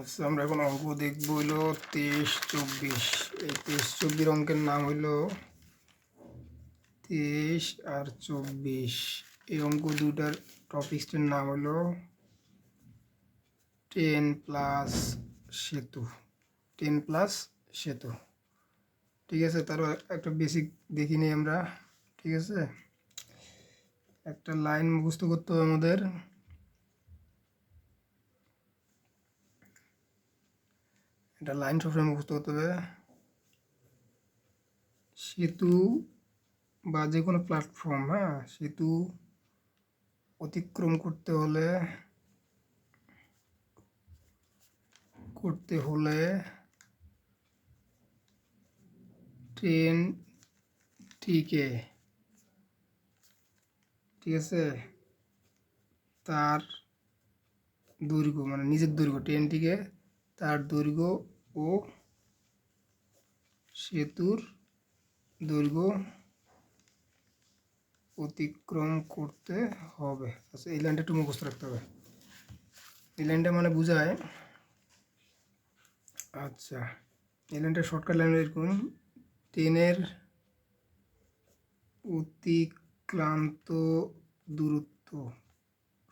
আচ্ছা আমরা এখন অঙ্ক দেখব হইল তেইশ চব্বিশ। এই তেইশ চব্বিশ অঙ্কের নাম হইল তেইশ আর চব্বিশ। এই অঙ্ক দুটার টপিক্সটির নাম হইল টেন প্লাস সেতু। টেন প্লাস সেতু। ঠিক আছে তার একটা বেসিক দেখি নিই আমরা। ঠিক আছে? একটা লাইন মুখস্থ করতে হবে আমাদের। এটা লাইন সবসময় মুখস্থ করতে হবে। সেতু বা যে কোনো প্ল্যাটফর্ম হ্যাঁ? সেতু অতিক্রম করতে হলে করতে হলে ট্রেনটিকে ঠিক আছে? তার দৈর্ঘ্য মানে নিজের দৈর্ঘ্য ট্রেনটিকে তার দৈর্ঘ্য ও সেতুর দৈর্ঘ্য অতিক্রম করতে হবে। আচ্ছা এই লাইনটা একটু মুখস্থ রাখতে হবে। এই লাইনটা মানে বোঝায় আচ্ছা এই লাইনটা শর্টকাট লাইন এরকম ট্রেনের অতিক্রান্ত দূরত্ব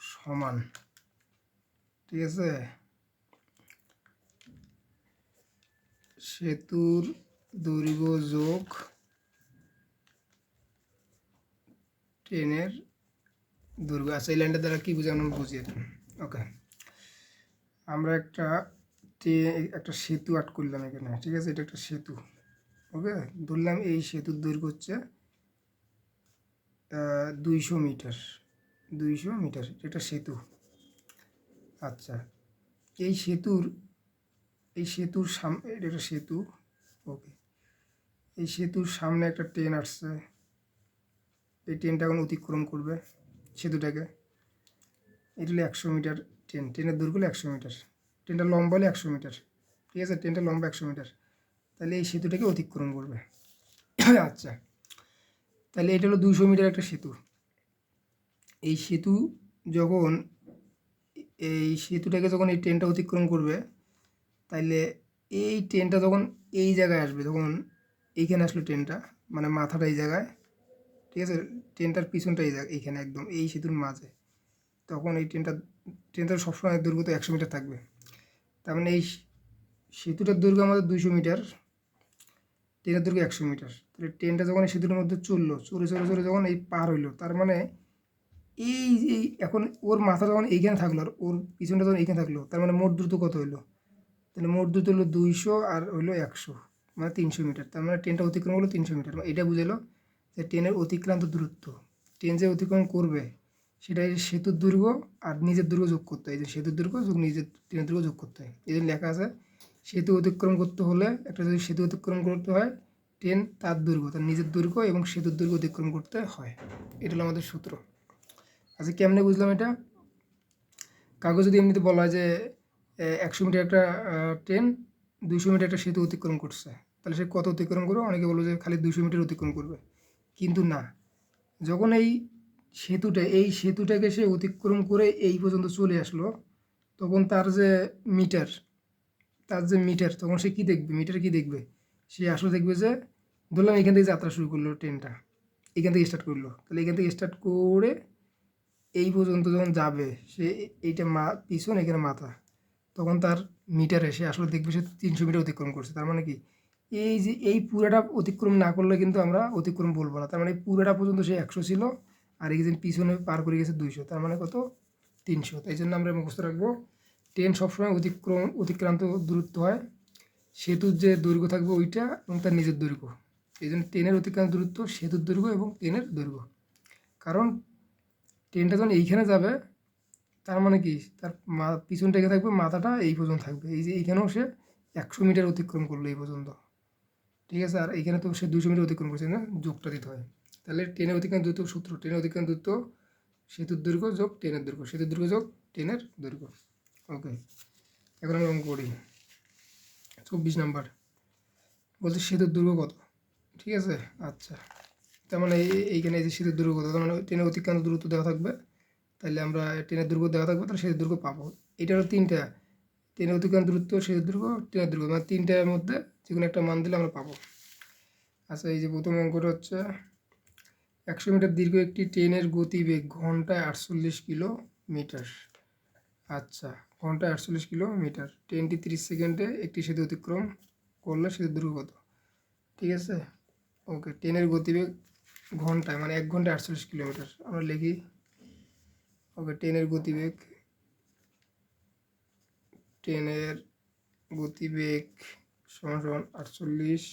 সমান, ঠিক আছে? সেতুর দৈর্ঘ্য যোগ ট্রেনের দৈর্ঘ্য আচ্ছা এই লাইনটা দ্বারা কী বোঝানো বুঝি এটা ওকে আমরা একটা একটা সেতু আট করলাম এখানে, ঠিক আছে? এটা একটা সেতু ওকে ধরলাম এই সেতুর দৈর্ঘ্য হচ্ছে দুইশো মিটার দুইশো মিটার, এটা সেতু। আচ্ছা এই সেতুর এই সেতুর সামনে এটা একটা সেতু ওকে এই সেতুর সামনে একটা ট্রেন আসছে। এই ট্রেনটা এখন অতিক্রম করবে সেতুটাকে। এটা হলো একশো মিটার ট্রেন ট্রেনের দূর একশো মিটার। ট্রেনটা লম্বা হলে একশো মিটার। ঠিক আছে? ট্রেনটা লম্বা একশো মিটার। তাহলে এই সেতুটাকে অতিক্রম করবে। আচ্ছা। তাহলে এটা হলো দুশো মিটার একটা সেতু। এই সেতু যখন, এই সেতুটাকে যখন এই ট্রেনটা অতিক্রম করবে তাইলে এই ট্রেনটা যখন এই জায়গায় আসবে, তখন এইখানে আসলো ট্রেনটা মানে মাথাটা এই জায়গায়, ঠিক আছে? ট্রেনটার পিছনটা এই জায়গায় এইখানে একদম, এই সেতুর মাঝে। তখন এই ট্রেনটা ট্রেনটার সবসময় দৈর্ঘ্য একশো মিটার থাকবে। তার মানে এই সেতুটার দৈর্ঘ্য আমাদের দুইশো মিটার ট্রেনের দৈর্ঘ্য একশো মিটার। তাহলে ট্রেনটা যখন এই সেতুর মধ্যে চলল চলে চলে চলে যখন এই পার হইল, তার মানে এই যে, এখন ওর মাথা যখন এইখানে থাকল আর ওর পিছনটা যখন এইখানে থাকল, তার মানে মোট দ্রুত কত হইল? তাহলে মোট দ্রুত হলো দুইশো আর হইল একশো মানে তিনশো মিটার। তার মানে ট্রেনটা অতিক্রম হলো তিনশো মিটার। এটা বুঝালো যে ট্রেনের অতিক্রান্ত দূরত্ব। ট্রেন যে অতিক্রম করবে সেটা সেতুর দৈর্ঘ্য আর নিজের দৈর্ঘ্য যোগ করতে হয়। যে সেতুর দৈর্ঘ্য যোগ নিজের ট্রেনের দৈর্ঘ্য যোগ করতে হয়। এই লেখা আছে, সেতু অতিক্রম করতে হলে একটা যদি সেতু অতিক্রম করতে হয় ট্রেন তার দৈর্ঘ্য তার নিজের দৈর্ঘ্য এবং সেতুর দৈর্ঘ্য অতিক্রম করতে হয়। এটা হলো আমাদের সূত্র। আচ্ছা কেমনে বুঝলাম এটা? কাগজ যদি এমনিতে বলা হয় যে একশো মিটার একটা ট্রেন দুইশো মিটার একটা সেতু অতিক্রম করছে। তাহলে সে কত অতিক্রম করবে? অনেকে বলবে যে খালি দুশো মিটার অতিক্রম করবে। কিন্তু না। যখন এই সেতুটা, এই সেতুটাকে সে অতিক্রম করে এই পর্যন্ত চলে আসলো, তখন তার যে মিটার, তার যে মিটার, তখন সে কী দেখবে? মিটার কী দেখবে? সে আসলে দেখবে যে, ধরলাম এখান থেকে যাত্রা শুরু করল ট্রেনটা। এখান থেকে স্টার্ট করল। তাহলে এখান থেকে স্টার্ট করে এই পর্যন্ত যখন যাবে, সে এইটা মা, পিছন, এখানে মাথা। তখন তার মিটার এসে আসলে দেখবে সে তিনশো মিটার অতিক্রম করছে। তার মানে কি? এই যে, এই পুরাটা অতিক্রম না করলে কিন্তু আমরা অতিক্রম বলব না। তার মানে পুরাটা পর্যন্ত সে একশো ছিল আর এই যে পিছনে পার করে গেছে দুইশো। তার মানে কত? তিনশো। তাই জন্য আমরা মুখস্থ রাখব ট্রেন সবসময় অতিক্রম, অতিক্রান্ত দূরত্ব হয়। সেতুর যে দৈর্ঘ্য থাকবে ওইটা এবং তার নিজের দৈর্ঘ্য। এই জন্য ট্রেনের অতিক্রান্ত দূরত্ব, সেতুর দৈর্ঘ্য এবং ট্রেনের দৈর্ঘ্য। কারণ ট্রেনটা যখন এইখানে যাবে তার মানে কি? তার মা, পিছন থেকে থাকবে, মাথাটা এই পর্যন্ত থাকবে। এই যে এইখানেও সে একশো মিটার অতিক্রম করল এই পর্যন্ত। ঠিক আছে? আর এইখানে তো সে দুশো মিটার অতিক্রম করছে, না? যোগটা দিতে হয়। তাহলে ট্রেনের অতিক্রান্ত দূরত্ব সূত্র ট্রেনের অতিক্রান্ত দূরত্ব সেতুর দৈর্ঘ্য যোগ ট্রেনের দৈর্ঘ্য, সেতুর দৈর্ঘ্য যোগ ট্রেনের দৈর্ঘ্য। ওকে এখন আমরা অঙ্ক করি। চব্বিশ নাম্বার। বলছে সেতুর দৈর্ঘ্য কত? ঠিক আছে? আচ্ছা। তার মানে এই- এইখানে এই যে সেতুর দৈর্ঘ্য কত? তার মানে ট্রেনের অতিক্রান্ত দূরত্ব দেওয়া থাকবে তাহলে আমরা ট্রেনের দৈর্ঘ্য দেওয়া থাকবে, তাহলে সেতুর পাবো। এটা হলো তিনটা। ট্রেনের অতিক্রান্ত দূরত্ব সেতুর দৈর্ঘ্য ট্রেনের দৈর্ঘ্য মানে তিনটার মধ্যে যে কোনো একটা মান দিলে আমরা পাবো। আচ্ছা এই যে প্রথম অঙ্কটা হচ্ছে, একশো মিটার দীর্ঘ একটি ট্রেনের গতিবেগ ঘন্টায় আটচল্লিশ কিলোমিটার। আচ্ছা ঘন্টায় আটচল্লিশ কিলোমিটার। ট্রেনটি তিরিশ সেকেন্ডে একটি সেতু অতিক্রম করলে সেতু দূর কত? ঠিক আছে? ওকে, ট্রেনের গতিবেগ ঘন্টায় মানে এক ঘন্টায় আটচল্লিশ কিলোমিটার। আমরা লিখি ওকে, ট্রেনের গতিবেগ। ট্রেনের গতিবেগ সমান সমান আটচল্লিশ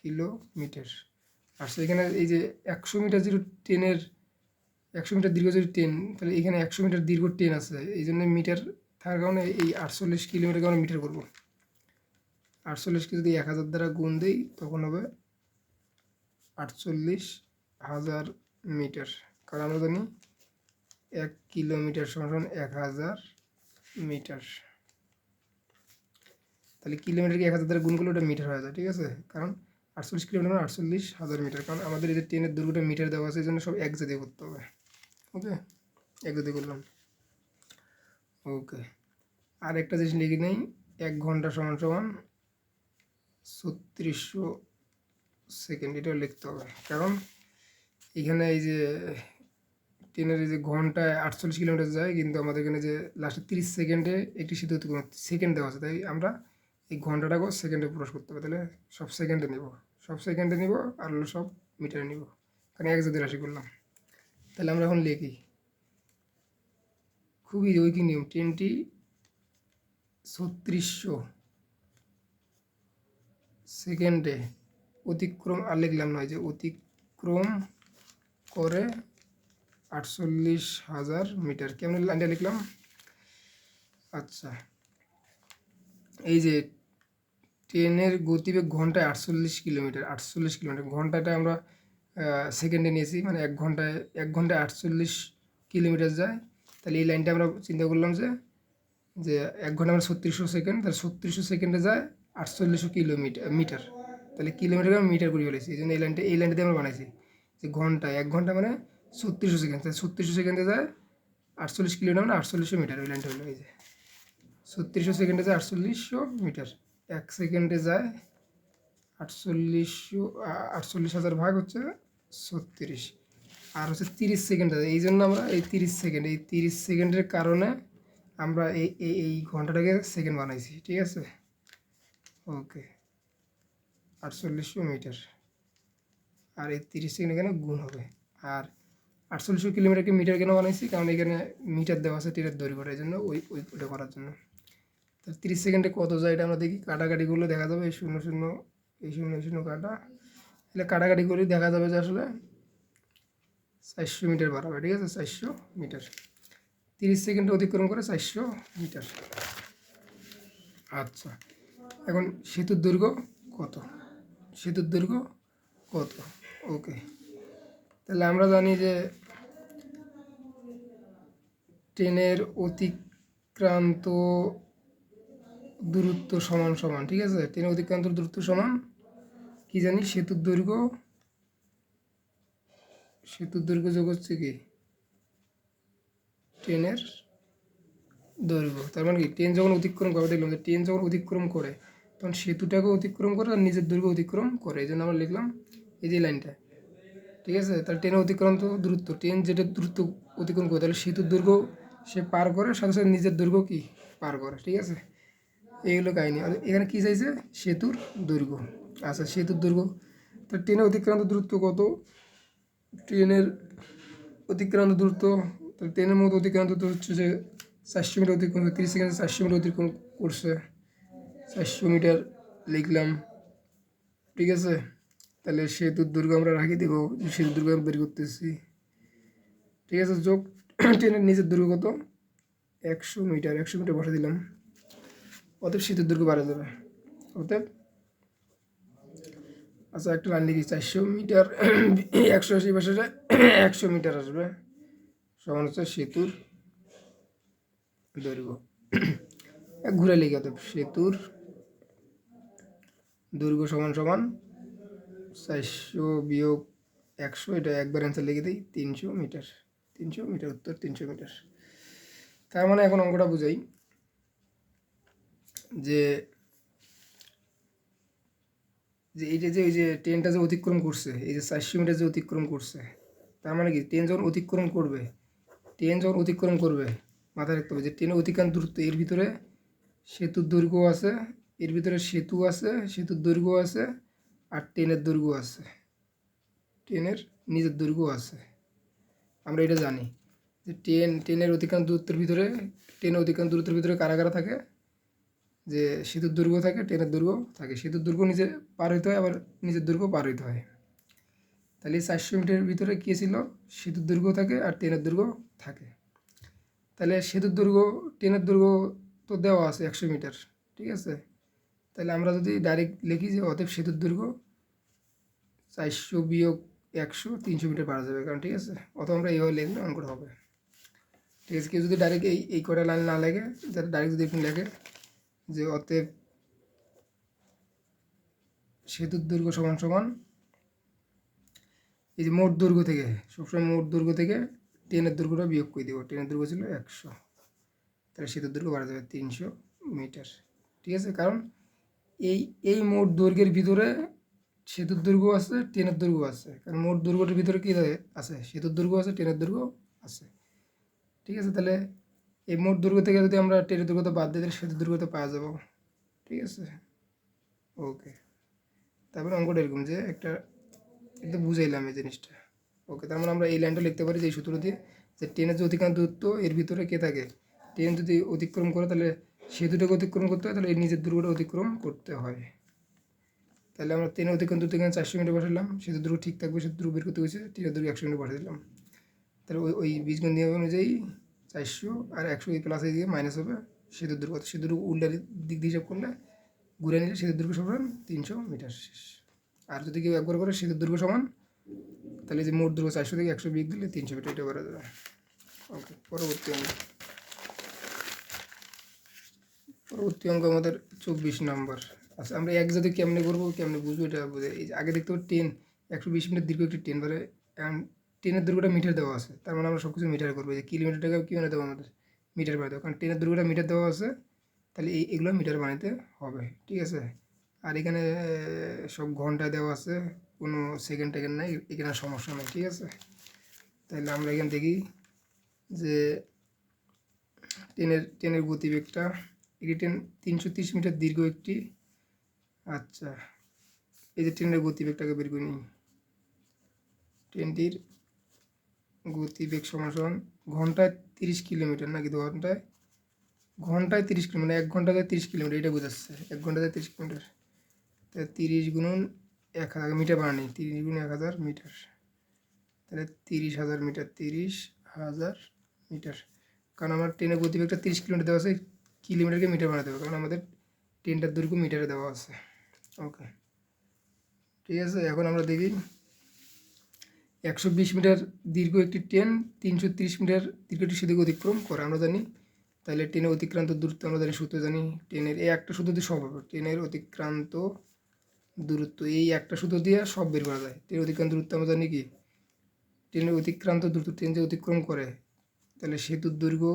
কিলোমিটার। আর সেখানে এই যে একশো মিটার যেটা ট্রেনের, একশো মিটার দীর্ঘ যদি ট্রেন, তাহলে এখানে একশো মিটার দীর্ঘ ট্রেন আছে। এই জন্য মিটার থাকার কারণে এই আটচল্লিশ কিলোমিটারকে আমরা মিটার করব আটচল্লিশকে যদি এক হাজার দ্বারা গুণ দিই, তখন হবে আটচল্লিশ হাজার মিটার। কারণ আমরা জানি এক কিলোমিটার সমান এক হাজার মিটার। তাহলে কিলোমিটারকে এক হাজার গুণ করলে ওটা মিটার হয়ে যায়, ঠিক আছে? কারণ আটচল্লিশ কিলোমিটার মানে আটচল্লিশ হাজার মিটার, কারণ আমাদের যে ট্রেনের দুর্গটা মিটার দেওয়া আছে, এই জন্য সব এক জাতীয় করতে হবে, ওকে? এক জাতীয় করলাম। ওকে। আর একটা জিনিস লিখে নেই, এক ঘণ্টা সমান সমান ছত্রিশশো সেকেন্ড, এটাও লিখতে হবে। কারণ এখানে এই যে ট্রেনের যে ঘন্টায় আটচল্লিশ কিলোমিটার যায়, কিন্তু আমাদের এখানে যে লাস্টে তিরিশ সেকেন্ডে একটি সেতু অতিক্রম সেকেন্ড দেওয়া আছে। তাই আমরা এই ঘন্টাটাকেও সেকেন্ডে প্রকাশ করতে হবে। তাহলে সব সেকেন্ডে নিব। সব সেকেন্ডে নিব আর হলো সব মিটারে নিব। কারণ এক যদি রাশি করলাম। তাহলে আমরা এখন লিখি। খুবই ঐকিক নিয়ম। ট্রেনটি ছত্রিশশো সেকেন্ডে অতিক্রম, আর লিখলাম নয় যে অতিক্রম করে আটচল্লিশ হাজার মিটার। কেমন লাইনটা লিখলাম? আচ্ছা। এই যে ট্রেনের গতিবেগ ঘন্টায় আটচল্লিশ কিলোমিটার আটচল্লিশ কিলোমিটার। ঘন্টাটা আমরা সেকেন্ডে নিয়েছি মানে এক ঘন্টায় এক ঘন্টায় আটচল্লিশ কিলোমিটার যায়। তাহলে এই লাইনটা আমরা চিন্তা করলাম যে যে এক ঘণ্টা আমরা ছত্রিশশো সেকেন্ড, তাহলে ছত্রিশশো সেকেন্ডে যায় আটচল্লিশশো কিলোমিটার, মিটার। তাহলে কিলোমিটারকে আমরা মিটার করে ফেলেছি, এই জন্য এই লাইনটা, এই লাইনটাতে আমরা বানাইছি। যে ঘণ্টা এক ঘণ্টা মানে ছত্রিশশো সেকেন্ড, তাহলে ছত্রিশশো সেকেন্ডে যায় আটচল্লিশ কিলোমিটার মানে আটচল্লিশশো মিটার ওই লাইনটা হলো, এই যে। ছত্রিশশো সেকেন্ডে যায় আটচল্লিশশো মিটার। এক সেকেন্ডে যায় আটচল্লিশশো আটচল্লিশ হাজার ভাগ হচ্ছে ছত্রিশ। আর হচ্ছে তিরিশ সেকেন্ড আছে, এই জন্য আমরা এই তিরিশ সেকেন্ড, এই তিরিশ সেকেন্ডের কারণে আমরা এই এই ঘন্টাটাকে সেকেন্ড বানাইছি, ঠিক আছে? ওকে আটচল্লিশশো মিটার। আর এই তিরিশ সেকেন্ড এখানে গুণ হবে? আর আটচল্লিশশো কিলোমিটারকে মিটার কেন বানাইছি? কারণ এখানে মিটার দেওয়া আছে, টিটার দৈর্ঘ্যটা এই জন্য, ওই ওই ওটা করার জন্য। তাহলে তিরিশ সেকেন্ডে কত যায় এটা আমরা দেখি। কাটাকাটিগুলো দেখা যাবে, এই শূন্য শূন্য, এই শূন্য এই শূন্য কাটা। তাহলে কাটাকাটি করে দেখা যাবে যে আসলে চারশো মিটার বাড়াবে, ঠিক আছে? চারশো মিটার। তিরিশ সেকেন্ডে অতিক্রম করে চারশো মিটার। আচ্ছা এখন সেতুর দৈর্ঘ্য কত? সেতুর দৈর্ঘ্য কত? ওকে। তাহলে আমরা জানি যে ট্রেনের অতিক্রান্ত দূরত্ব সমান সমান, ঠিক আছে? ট্রেনের অতিক্রান্ত দূরত্ব সমান কি জানি? সেতুর দৈর্ঘ্য সেতুর দৈর্ঘ্য যোগ হচ্ছে কি? ট্রেনের দৈর্ঘ্য। তার মানে কি? ট্রেন যখন অতিক্রম করে, দেখলাম যে ট্রেন যখন অতিক্রম করে, তখন সেতুটাকে অতিক্রম করে আর নিজের দৈর্ঘ্য অতিক্রম করে। এই জন্য আমরা লিখলাম এই যে লাইনটা। ঠিক আছে? তাহলে ট্রেনে অতিক্রান্ত দূরত্ব। ট্রেন যেটা দূরত্ব অতিক্রম করে, তাহলে সেতুর দৈর্ঘ্য সে পার করে, সাথে সাথে নিজের দৈর্ঘ্য কি? পার করে, ঠিক আছে? এইগুলো কাহিনি। আর এখানে কী চাইছে? সেতুর দৈর্ঘ্য। আচ্ছা সেতুর দৈর্ঘ্য। তা ট্রেনের অতিক্রান্ত দূরত্ব কত? ট্রেনের অতিক্রান্ত দূরত্ব, তাহলে ট্রেনের মতো অতিক্রান্ত দূরত্ব হচ্ছে যে চারশো মিটার অতিক্রম তিরিশ সেকেন্ডে চারশো মিটার অতিক্রম করছে। চারশো মিটার লিখলাম। ঠিক আছে? তাহলে সেতুর দুর্গ আমরা রাখি দেব যে সেতুর দুর্গ আমি বের করতেছি। ঠিক আছে, যোগ ট্রেনের নিচের দুর্গ কত? একশো মিটার একশো মিটার বসে দিলাম। অতএব সেতুর দুর্গ বাড়া যাবে। অতএব আচ্ছা একটা লাইন লিখি, চারশো মিটার, একশো আশি পাশে একশো মিটার আসবে। সমান হচ্ছে সেতুর দৈর্ঘ্য। ঘুরে লিখে, অতএব সেতুর দৈর্ঘ্য সমান সমান চারশো বিয়োগ একশো, এটা একবার অ্যান্সার লিখে দিই, তিনশো মিটার। তিনশো মিটার, উত্তর তিনশো মিটার। তার মানে এখন অঙ্কটা বুঝাই যে যে এইটা যে ওই যে ট্রেনটা যে অতিক্রম করছে, এই যে চারশো মিটার যে অতিক্রম করছে, তার মানে কি? ট্রেন যখন অতিক্রম করবে ট্রেন যখন অতিক্রম করবে, মাথায় রাখতে হবে যে ট্রেনের অতিক্রান্ত দূরত্ব এর ভিতরে সেতুর দৈর্ঘ্য আছে, এর ভিতরে সেতু আছে, সেতুর দৈর্ঘ্য আছে আর ট্রেনের দৈর্ঘ্য আছে। ট্রেনের নিজের দৈর্ঘ্য আছে। আমরা এটা জানি যে ট্রেন ট্রেনের অতিক্রান্ত দূরত্বের ভিতরে ট্রেনের অতিক্রান্ত দূরত্বের ভিতরে কারা কারা থাকে? যে সেতুর দুর্গ থাকে ট্রেনের দুর্গ থাকে। সেতুর দুর্গ নিজে পার হইতে হয়, আবার নিজের দুর্গ পার হইতে হয়। তাহলে চারশো মিটারের ভিতরে কী ছিল? সেতুর দুর্গ থাকে আর ট্রেনের দুর্গ থাকে। তাহলে সেতুর দুর্গ ট্রেনের দুর্গ তো দেওয়া আছে একশো মিটার, ঠিক আছে? তাহলে আমরা যদি ডাইরেক্ট লিখি যে অতএব সেতুর দৈর্ঘ্য চারশো বিয়োগ একশো তিনশো মিটার পারা যাবে, কারণ ঠিক আছে অত আমরা এইভাবে লিখলে অঙ্কটা হবে। ঠিক আছে, কেউ যদি ডাইরেক্ট এই এই কটা লাইন না লেগে যাতে ডাইরেক্ট যদি আপনি লেখে যে অতএব সেতুর দৈর্ঘ্য সমান সমান এই যে মোট দৈর্ঘ্য থেকে, সবসময় মোট দৈর্ঘ্য থেকে ট্রেনের দৈর্ঘ্যটা বিয়োগ করে দেবো। ট্রেনের দৈর্ঘ্য ছিল একশো, তাহলে সেতুর দৈর্ঘ্য বাড়া যাবে তিনশো মিটার। ঠিক আছে, কারণ এই এই মোট দৈর্ঘ্যের ভিতরে সেতুর দুর্গ আছে, ট্রেনের দুর্গ আছে। কারণ মোট দৈর্ঘ্যের ভিতরে কী আছে, সেতুর দুর্গ আছে, ট্রেনের দুর্গ আছে। ঠিক আছে? তাহলে এই মোট দুর্গ থেকে যদি আমরা ট্রেনের দৈর্ঘ্যতা বাদ দিই, তাহলে সেতুর দৈর্ঘ্যতা পাওয়া যাব। ঠিক আছে? ওকে। তারপরে অঙ্কটা এরকম যে একটা একটু বুঝাইলাম এই জিনিসটা। ওকে, তার মানে আমরা এই লাইনটা লিখতে পারি যে সূত্র দিয়ে যে ট্রেনের যে অতিক্রান্ত দূরত্ব এর ভিতরে কে থাকে? ট্রেন যদি অতিক্রম করে, তাহলে সেতুটাকে অতিক্রম করতে হয়, তাহলে এই নিজের দূরটা অতিক্রম করতে হয়। তাহলে আমরা ট্রেনের অতিক্রম দূরত্ব থেকে চারশো মিটার বসালাম সেতু দূর ঠিক থাকবে সেতু দূর বের করতে হয়েছে ট্রেনের দূর একশো মিটার বসে দিলাম। তাহলে ওই ওই বীজগণ নিয়ম অনুযায়ী চারশো আর একশো প্লাস দিয়ে মাইনাস হবে সেতু দূর কত সেতু উল্টার দিক দিয়ে হিসাব করলে ঘুরে নিলে সেতুর দৈর্ঘ্য সমান তিনশো মিটার শেষ। আর যদি কেউ একবার করে সেতুর দুর্গ সমান, তাহলে যে মোট দৈর্ঘ্য চারশো থেকে একশো বিয়োগ দিলে তিনশো মিটার এটা করা যাবে ওকে, পরবর্তী পরবর্তী অঙ্ক আমাদের চব্বিশ নম্বর। আচ্ছা আমরা এক জাতি কেমনে করব কেমনে বুঝব এটা বুঝে এই আগে দেখতে পাবো টেন একশো বিশ মিটার দীর্ঘ একটি টেন ধরে টেনের দৈর্ঘ্যটা মিটার দেওয়া আছে। তার মানে আমরা সব কিছু মিটার করব। যে কিলোমিটারটাকে কী মানে দেবো আমাদের? মিটার বানিয়ে দেবো কারণ টেনের দৈর্ঘ্যটা মিটার দেওয়া আছে, তাহলে এই, এগুলো মিটার বানাতে হবে। ঠিক আছে? আর এখানে সব ঘন্টায় দেওয়া আছে। কোনো সেকেন্ড টেকেন্ড নাই, এখানে সমস্যা নেই। ঠিক আছে? তাহলে আমরা এখান দেখি যে ট্রেনের ট্রেনের গতিবেগটা একটি ট্রেন তিনশো তিরিশ মিটার দীর্ঘ একটি। আচ্ছা এই যে ট্রেনের গতিবেগটাকে বের করে নিই। ট্রেনটির গতিবেগ সমান ঘন্টায় তিরিশ কিলোমিটার নাকি দু ঘন্টায়? ঘন্টায় তিরিশ কিলোমিটার মানে এক ঘন্টাতে তিরিশ কিলোমিটার এটা বোঝাচ্ছে। এক ঘন্টাতে তিরিশ কিলোমিটার। তাহলে তিরিশ গুণন এক হাজার, মিটার বানানি তিরিশ গুণ এক হাজার মিটার। তাহলে তিরিশ হাজার মিটার, তিরিশ হাজার মিটার। কারণ আমার ট্রেনের গতিবেগটা তিরিশ কিলোমিটার দেওয়া আছে কিলোমিটারকে মিটার বানাতে হবে, কারণ আমাদের ট্রেনটার দৈর্ঘ্য মিটারে দেওয়া আছে। ওকে ঠিক আছে, এখন আমরা দেখি একশো বিশ মিটার দীর্ঘ একটি ট্রেন তিনশো তিরিশ মিটার দীর্ঘ একটি সেদিকে অতিক্রম করে, আমরা জানি। তাহলে ট্রেনের অতিক্রান্ত দূরত্ব, আমরা জানি সূত্র জানি ট্রেনের এই একটা সূত্র দিয়ে সব হবে। ট্রেনের অতিক্রান্ত দূরত্ব, এই একটা সূত্র দিয়ে সব বের করা যায়। ট্রেনের অতিক্রান্ত দূরত্ব আমরা জানি কি? ট্রেনের অতিক্রান্ত দূরত্ব ট্রেন যে অতিক্রম করে, তাহলে সেতুর দৈর্ঘ্য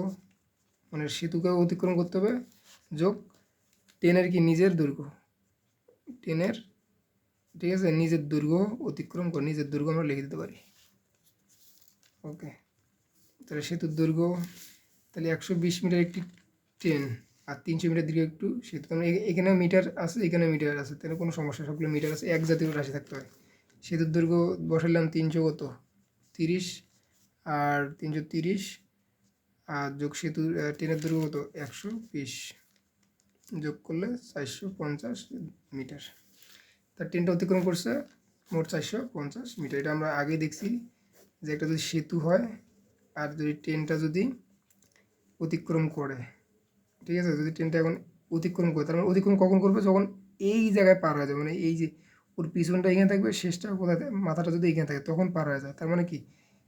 মানে সেতুকে অতিক্রম করতে হবে। যোগ টেনের কি নিজের দৈর্ঘ্য টেনের, ঠিক আছে? নিজের দৈর্ঘ্য অতিক্রম করে, নিজের দৈর্ঘ্য আমরা লিখে দিতে পারি। ওকে, তাহলে সেতুর দৈর্ঘ্য তাহলে একশো বিশ মিটার একটি ট্রেন আর তিনশো মিটার দীর্ঘ একটু সেতু। কারণ এখানে মিটার আছে এখানে মিটার আছে, তাহলে কোনো সমস্যা সবগুলো মিটার আছে, এক জাতীয় রাশি থাকতে হয় সেতুর দৈর্ঘ্য বসালাম তিনশো কত? তিরিশ আর তিনশো তিরিশ আর যোগ সেতু ট্রেনের দৈর্ঘ্য কত একশো বিশ। যোগ করলে চারশো পঞ্চাশ মিটার। তার ট্রেনটা অতিক্রম করছে মোট চারশো পঞ্চাশ মিটার। এটা আমরা আগেই দেখছি যে একটা যদি সেতু হয় আর যদি ট্রেনটা যদি অতিক্রম করে, ঠিক আছে? যদি ট্রেনটা এখন অতিক্রম করে, তার মানে অতিক্রম কখন করবে? যখন এই জায়গায় পার হয়ে যাবে মানে এই যে ওর পিছনটা এখানে থাকবে, শেষটা কোথায়? মাথাটা যদি এখানে থাকে, তখন পার হয়ে যায়। তার মানে কি?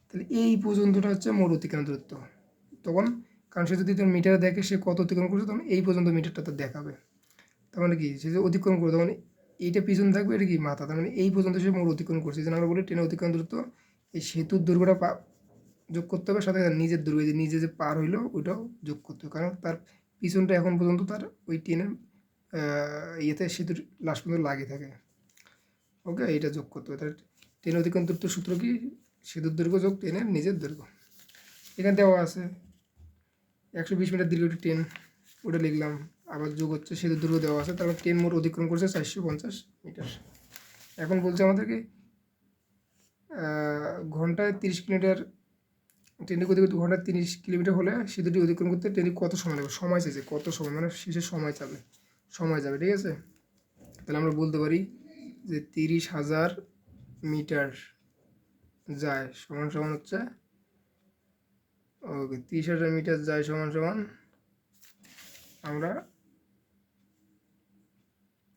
তাহলে এই পর্যন্তটা হচ্ছে মোট অতিক্রম দূরত্ব। তখন কারণ সে যদি তোর মিটারে দেখে সে কত অতিক্রম করছে, তখন এই পর্যন্ত মিটারটা তো দেখাবে। তার মানে কি? সে যে অতিক্রম করবে, তখন এইটা পিছন থাকবে, এটা কি? মাথা। তার মানে এই পর্যন্ত সে মোট অতিক্রম করছে। জন্য আমরা বলি ট্রেনের অতিক্রম দূরত্ব, এই সেতুর দৈর্ঘ্যটা পা যোগ করতে হবে, সাথে তার নিজের দৈর্ঘ্য যে নিজে যে পার হইল, ওইটাও যোগ করতে হবে। কারণ তার পিছনটা এখন পর্যন্ত তার ওই ট্রেনের ইয়েতে সেতুর লাস্ট পর্যন্ত লাগিয়ে থাকে। ওকে? এইটা যোগ করতে হবে। তাহলে ট্রেন অতিক্রম দূরত্ব সূত্র কি? সেতুর দৈর্ঘ্য যোগ ট্রেনের নিজের দৈর্ঘ্য। এখানে দেওয়া আছে একশো বিশ মিটার দীর্ঘ একটি ট্রেন ওটা লিখলাম। আবার যোগ হচ্ছে সেতুর দুর্গ দেওয়া আছে। তারপর ট্রেন মোট অতিক্রম করছে চারশো পঞ্চাশ মিটার। এখন বলছে আমাদেরকে ঘন্টায় তিরিশ কিলোমিটার ট্রেনের গতি করতে ঘন্টায় তিরিশ কিলোমিটার হলে সেতুটি অতিক্রম করতে ট্রেনে কত সময় লাগবে? সময় চাইছে, কত সময়? মানে শেষে সময় যাবে সময় যাবে, ঠিক আছে? তাহলে আমরা বলতে পারি যে তিরিশ হাজার মিটার যায়। সমান সমান হচ্ছে ওকে তিরিশ হাজার মিটার যায় সমান সমান আমরা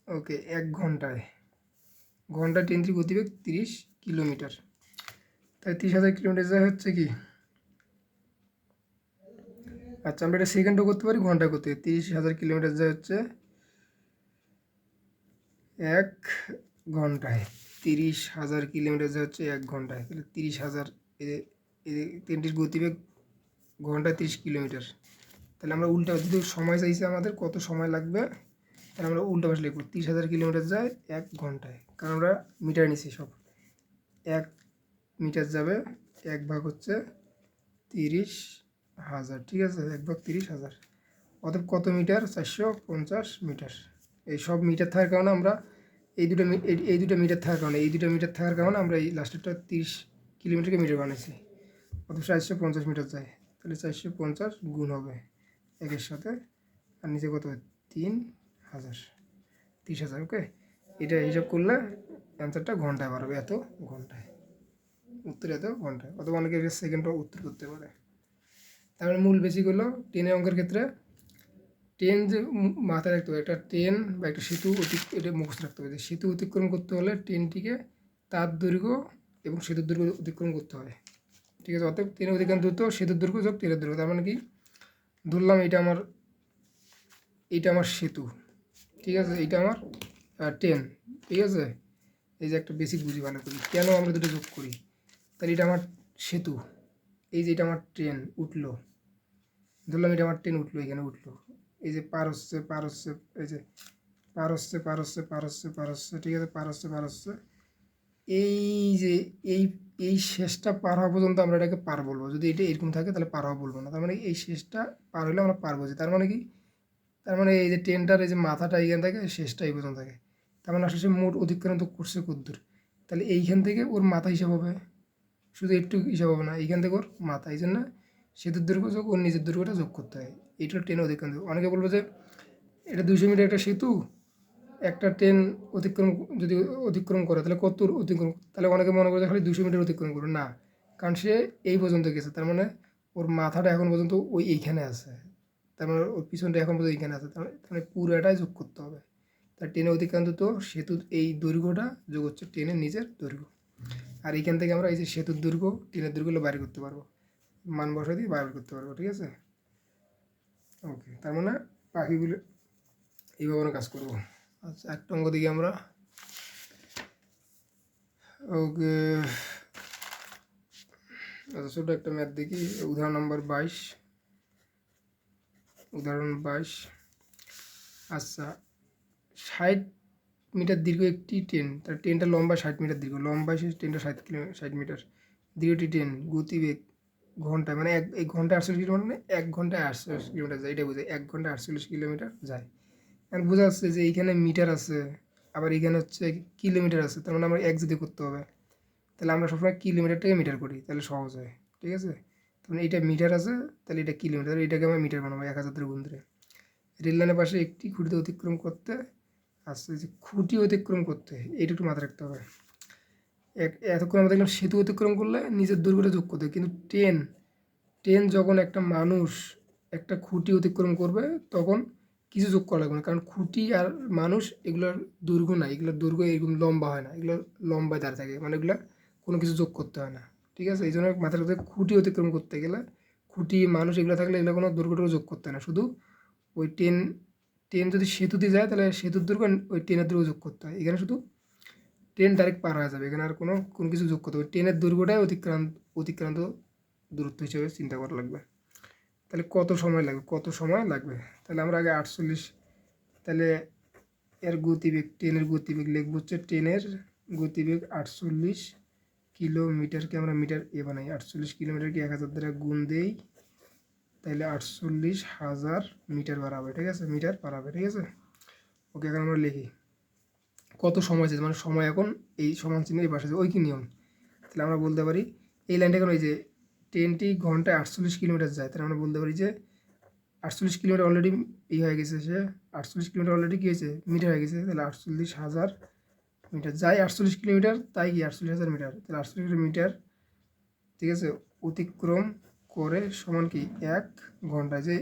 ওকে এক ঘন্টায়, ঘণ্টা ট্রেনটির গতিবেগ তিরিশ কিলোমিটার। তাই তিরিশ হাজার কিলোমিটার যায় হচ্ছে কি? আচ্ছা আমরা এটা সেকেন্ডও করতে পারি, ঘন্টায় করতে পারি। তিরিশ হাজার কিলোমিটার যায় হচ্ছে এক ঘন্টায়। তিরিশ হাজার কিলোমিটার যায় হচ্ছে এক ঘন্টায়। তাহলে তিরিশ হাজার এ- এ- ট্রেনটির গতিবেগ ঘন্টায় তিরিশ কিলোমিটার। তাহলে আমরা উল্টা, যদি সময় চাইছে আমাদের, কত সময় লাগবে? তাহলে আমরা উল্টা পাশে লিখব, তিরিশ হাজার কিলোমিটার যায় এক ঘন্টায়। কারণ আমরা মিটার নিছি সব। এক মিটার যাবে, এক ভাগ হচ্ছে তিরিশ হাজার, ঠিক আছে? এক ভাগ তিরিশ হাজার। অতএব কত মিটার? চারশো পঞ্চাশ মিটার। এই সব মিটার থাকার কারণে আমরা এই দুটো এই দুটো মিটার থাকার কারণে, এই দুটো মিটার থাকার কারণে আমরা এই লাস্টেরটা তিরিশ কিলোমিটারকে মিটার বানিয়েছি। অথবা চারশো পঞ্চাশ মিটার যায়। তাহলে চারশো পঞ্চাশ গুণ হবে একের সাথে। আর নিচে কত তিন হাজার। তিরিশ হাজার ওকে এটা হিসাব করলে অ্যান্সারটা ঘন্টায় বাড়বে এত ঘন্টায়। উত্তর এত ঘন্টায়। অথবা অনেকে সেকেন্ডও উত্তর করতে পারে। তারপরে মূল বেশি হলো ট্রেনের অঙ্কের ক্ষেত্রে ট্রেন যে মাথায় রাখতে হবে, একটা ট্রেন বা একটা সেতু অতি এটা মুখস্থ রাখতে হবে। যে সেতু অতিক্রম করতে হলে ট্রেনটিকে তার দৈর্ঘ্য এবং সেতুর দৈর্ঘ্য অতিক্রম করতে হয়। ঠিক আছে, অতএব ট্রেনের অতিক্রম দ্রুত সেতুর দৈর্ঘ্য যোগ ট্রেনের দৈর্ঘ্য তার মানে কি? ধরলাম এটা আমার, এইটা আমার সেতু। ঠিক আছে, এইটা আমার ট্রেন ঠিক আছে? এই যে একটা বেসিক বুঝি ভালো করি। কেন আমরা দুটো যোগ করি? তাহলে এটা আমার সেতু। এই যে এটা আমার ট্রেন উঠল। ধরলাম এটা আমার ট্রেন উঠল, এখানে উঠল। এই যে পার হচ্ছে পার হচ্ছে, এই যে পার হচ্ছে পার হচ্ছে পার হচ্ছে পার হচ্ছে, ঠিক আছে? পার হচ্ছে পার হচ্ছে। এই যে, এই এই শেষটা পার হওয়া পর্যন্ত আমরা এটাকে পার বলব। যদি এটা এরকম থাকে তাহলে পার হওয়া বলব না। তার মানে এই শেষটা পার হলে আমরা পার বলছি তার মানে কি? তার মানে এই যে ট্রেনটার এই যে মাথাটা এইখান থেকে শেষটা এই পর্যন্ত থাকে। তার মানে আসলে সে মোট অতিক্রান্ত করছে কদ্দূর। তাহলে এইখান থেকে ওর মাথা হিসাব হবে। শুধু একটু হিসাব হবে না, এইখান থেকে ওর মাথা। এই জন্য সেতুর দৈর্ঘ্য যোগ, ওর নিজের দৈর্ঘ্যটা যোগ করতে হয়। এইটা ট্রেন অতিক্রান্ত অনেকে বলব যে, এটা দুশো মিটার একটা সেতু? একটা ট্রেন অতিক্রম, যদি অতিক্রম করে, তাহলে কত অতিক্রম? তাহলে অনেকে মনে করে খালি দুশো মিটার অতিক্রম করবে। না, কারণ সে এই পর্যন্ত গেছে, তার মানে ওর মাথাটা এখন পর্যন্ত ওই এইখানে আছে। তার মানে ওর পিছনটা এখন পর্যন্ত এইখানে আছে। তার মানে- মানে পুরোটাই যোগ করতে হবে। তার ট্রেনে অতিক্রান্ত তো সেতু, এই দৈর্ঘ্যটা যোগ হচ্ছে ট্রেনের নিজের দৈর্ঘ্য। আর এইখান থেকে আমরা এই যে সেতুর দৈর্ঘ্য, ট্রেনের দৈর্ঘ্যগুলো বাইর করতে পারব। মান বসা দিয়ে বাইর করতে পারব, ঠিক আছে? ওকে তার মানে পাখিগুলো এইভাবে আমরা কাজ করব। আচ্ছা একটা অঙ্ক দিকে আমরা। ওকে। আচ্ছা ছোটো একটা ম্যাথ দেখি। উদাহরণ নম্বর বাইশ। উদাহরণ বাইশ। আচ্ছা ষাট মিটার দীর্ঘ একটি ট্রেন। তার ট্রেনটা লম্বা ষাট মিটার দীর্ঘ। লম্বা সে ট্রেনটা ষাট কিলো, ষাট মিটার। দীর্ঘটি ট্রেন, গতিবেগ ঘন্টায় মানে এক এক ঘন্টায় আটচল্লিশ কিলোমিটার মানে এক ঘন্টায় আটচল্লিশ কিলোমিটার যায়। এটা বোঝায়। এক ঘন্টায় আটচল্লিশ কিলোমিটার যায়। এখন বোঝা যাচ্ছে যে এইখানে মিটার আছে, আবার এখানে হচ্ছে কিলোমিটার আছে, তার মানে আমরা এক যদি করতে হবে, তাহলে আমরা সবসময় কিলোমিটারটাকে মিটার করি, তাহলে সহজ হয়, ঠিক আছে মানে এইটা মিটার আছে, তাহলে এটা কিলোমিটার এটাকে আমরা মিটার বানাবো, এক হাজার গুণ ধরে রেল লাইনের পাশে একটি খুঁটিতে অতিক্রম করতে আসছে, যে খুঁটি অতিক্রম করতে, এইটা একটু মাথায় রাখতে হবে এক, এতক্ষণ আমরা দেখলাম সেতু অতিক্রম করলে নিজের দৈর্ঘ্যটা যোগ করতে। কিন্তু ট্রেন ট্রেন যখন একটা মানুষ একটা খুঁটি অতিক্রম করবে, তখন কিছু যোগ করা লাগবে না। কারণ খুঁটি আর মানুষ এগুলোর দৈর্ঘ্য না এগুলোর দৈর্ঘ্য এরকম লম্বা হয় না। এগুলো লম্বায় দাঁড়িয়ে থাকে। মানে এগুলো কোনো কিছু যোগ করতে হয় না। ঠিক আছে? এই জন্য রাখতে হবে, খুঁটি অতিক্রম করতে গেলে খুঁটি মানুষ এগুলো থাকলে এগুলো কোনো দৈর্ঘ্যটুকু যোগ করতে হয় না। শুধু ওই ট্রেন ট্রেন যদি সেতুতে যায় তাহলে সেতুর দৈর্ঘ্য ওই ট্রেনের দৈর্ঘ্য যোগ করতে হয়। এখানে শুধু ট্রেন ডাইরেক্ট পার হয়ে যাবে। এখানে আর কোনো কোনো কিছু যোগ করতে হবে। ট্রেনের দৈর্ঘ্যটাই অতিক্রান্ত অতিক্রান্ত দূরত্ব হিসেবে চিন্তা করা লাগবে। তাহলে কত সময় লাগবে? কত সময় লাগবে? তাহলে আমরা আগে আটচল্লিশ, তাহলে এর গতিবেগ ট্রেনের গতিবেগ লিখব হচ্ছে ট্রেনের গতিবেগ আটচল্লিশ কিলোমিটারকে আমরা মিটার এ বানাই। আটচল্লিশ কিলোমিটারকে এক হাজার দ্বারা গুণ দেই, তাহলে আটচল্লিশ হাজার মিটার বাড়াবে, ঠিক আছে? মিটার বাড়াবে, ঠিক আছে? ওকে, এখন আমরা লিখি। কত সময় আছে? মানে সময় এখন এই সমান চিহ্নের এই পাশে ওই কি নিয়ম? তাহলে আমরা বলতে পারি, এই লাইনটা এখন ওই যে ট্রেনটি ঘন্টায় আটচল্লিশ কিলোমিটার যায়? তাহলে আমরা বলতে পারি যে আটচল্লিশ কিলোমিটার অলরেডি ই হয়ে গেছে সে। আটচল্লিশ কিলোমিটার অলরেডি কী হয়েছে? মিটার হয়ে গেছে। তাহলে আটচল্লিশ হাজার মিটার। যাই আটচল্লিশ কিলোমিটার, তাই কি আটচল্লিশ হাজার মিটার। তাহলে আটচল্লিশ মিটার, ঠিক আছে? অতিক্রম করে সমান কি? এক ঘন্টায়। যে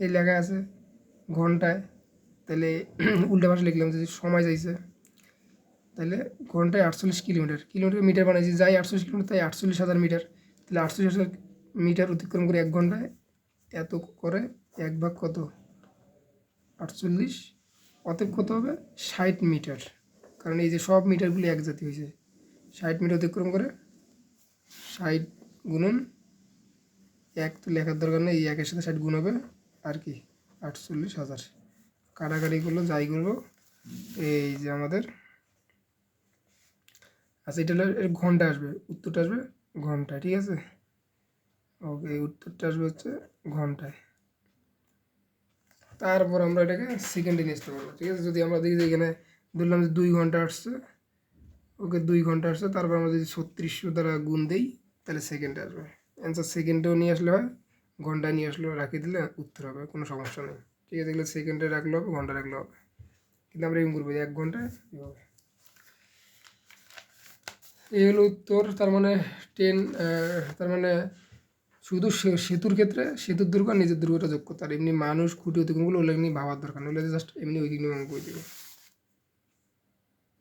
এই লেখা আছে, ঘন্টায়। তাহলে উল্টা ভাষা লিখলাম যে সময় চাইছে। তাহলে ঘন্টায় আটচল্লিশ কিলোমিটার। কিলোমিটার মিটার বানাইছি। যাই আটচল্লিশ কিলোমিটার, তাই আটচল্লিশ হাজার মিটার। তাহলে আটচল্লিশ হাজার মিটার অতিক্রম করে এক ঘন্টায় এত করে এক ভাগ কত? আটচল্লিশ। অতএব কত হবে? ষাট মিটার। কারণ এই যে সব মিটারগুলি এক জাতি হয়েছে। ষাট মিটার অতিক্রম করে ষাট গুণন এক। তো লেখার দরকার নেই, এই একের সাথে ষাট গুণ হবে। আর কি? আটচল্লিশ হাজার। কাটাকাটি করল, যাই করব। এই যে আমাদের আচ্ছা এটা হলো এর ঘণ্টা আসবে, উত্তরটা আসবে ঘন্টায় ঠিক আছে? ওকে উত্তরটা আসবে হচ্ছে ঘন্টায়। তারপর আমরা এটাকে সেকেন্ডে নিয়ে আসতে পারব ঠিক আছে? যদি আমরা দেখি যে এখানে ধরলাম যে দুই ঘণ্টা আসছে, ওকে দুই ঘণ্টা আসছে, তারপর আমরা যদি ছত্রিশশো দ্বারা গুণ দিই, তাহলে সেকেন্ডে আসবে। অ্যান্সার সেকেন্ডেও নিয়ে আসলে হয়, ঘন্টায় নিয়ে আসলেও রাখি দিলে উত্তর হবে, কোনো সমস্যা নেই। ঠিক আছে? এগুলো সেকেন্ডে রাখলে হবে ঘণ্টা রাখলে হবে। কিন্তু আমরা এরকম করব এক ঘন্টায় এভাবে এই হলো উত্তর, তার মানে ট্রেন তার মানে শুধু সেতুর ক্ষেত্রে সেতুর দুর্গ নিজের দুর্গটা যোগ করতে আর এমনি মানুষ খুঁটি অতিক্রমগুলো ওগুলো এমনি ভাবার দরকার, নইলে জাস্ট এমনি ওই করে দেবে।